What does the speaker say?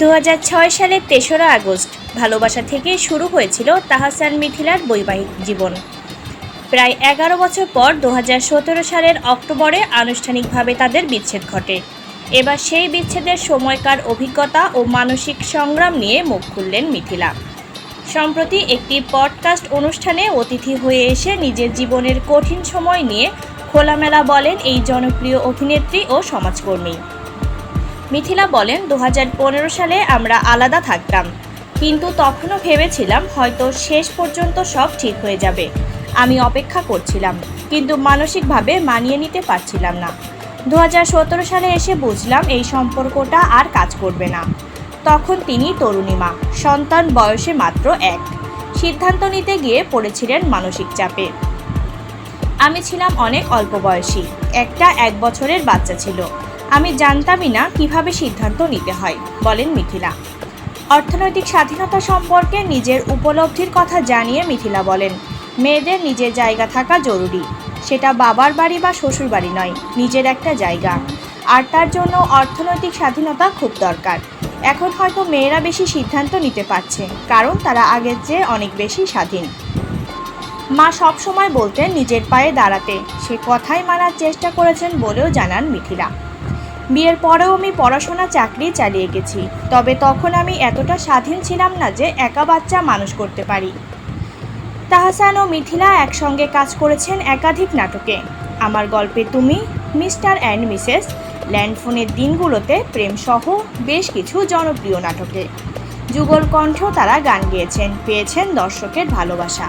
দু হাজার ছয় সালের তেসরা আগস্ট ভালোবাসা থেকে শুরু হয়েছিল তাহাসান মিথিলার বৈবাহিক জীবন। প্রায় এগারো বছর পর দু হাজার সতেরো সালের অক্টোবরে আনুষ্ঠানিকভাবে তাদের বিচ্ছেদ ঘটে। এবার সেই বিচ্ছেদের সময়কার অভিজ্ঞতা ও মানসিক সংগ্রাম নিয়ে মুখ খুললেন মিথিলা। সম্প্রতি একটি পডকাস্ট অনুষ্ঠানে অতিথি হয়ে এসে নিজের জীবনের কঠিন সময় নিয়ে খোলামেলা বলেন এই জনপ্রিয় অভিনেত্রী ও সমাজকর্মী। মিথিলা বলেন দু হাজার পনেরো সালে আমরা আলাদা থাকতাম। কিন্তু তখনও ভেবেছিলাম হয়তো শেষ পর্যন্ত সব ঠিক হয়ে যাবে। আমি অপেক্ষা করছিলাম, কিন্তু মানসিকভাবে মানিয়ে নিতে পারছিলাম না। দু হাজার সতেরো সালে এসে বুঝলাম এই সম্পর্কটা আর কাজ করবে না। তখন তিনি তরুণীমা সন্তান বয়সে মাত্র এক। সিদ্ধান্ত নিতে গিয়ে পড়েছিলেন মানসিক চাপে। আমি ছিলাম অনেক অল্প বয়সী। একটা এক বছরের বাচ্চা ছিল। আমি জানতামই না কীভাবে সিদ্ধান্ত নিতে হয়, বলেন মিথিলা। অর্থনৈতিক স্বাধীনতা সম্পর্কে নিজের উপলব্ধির কথা জানিয়ে মিথিলা বলেন, মেয়েদের নিজের জায়গা থাকা জরুরি। সেটা বাবার বাড়ি বা শ্বশুর বাড়ি নয়, নিজের একটা জায়গা। আর তার জন্য অর্থনৈতিক স্বাধীনতা খুব দরকার। এখন হয়তো মেয়েরা বেশি সিদ্ধান্ত নিতে পারছে, কারণ তারা আগের চেয়ে অনেক বেশি স্বাধীন। মা সব সময় বলতেন নিজের পায়ে দাঁড়াতে। সে কথাই মানার চেষ্টা করেছেন বলেও জানান মিথিলা। বিয়ের পরেও আমি পড়াশোনা, চাকরি চালিয়ে গেছি। তবে তখন আমি এতটা স্বাধীন ছিলাম না যে একা বাচ্চা মানুষ করতে পারি। তাহসান ও মিথিলা একসঙ্গে কাজ করেছেন একাধিক নাটকে। আমার গল্পে তুমি, মিস্টার অ্যান্ড মিসেস ল্যান্ডফোনের দিনগুলোতে প্রেমসহ বেশ কিছু জনপ্রিয় নাটকে। যুগল কণ্ঠ তারা গান গেয়েছেন, পেয়েছেন দর্শকের ভালোবাসা।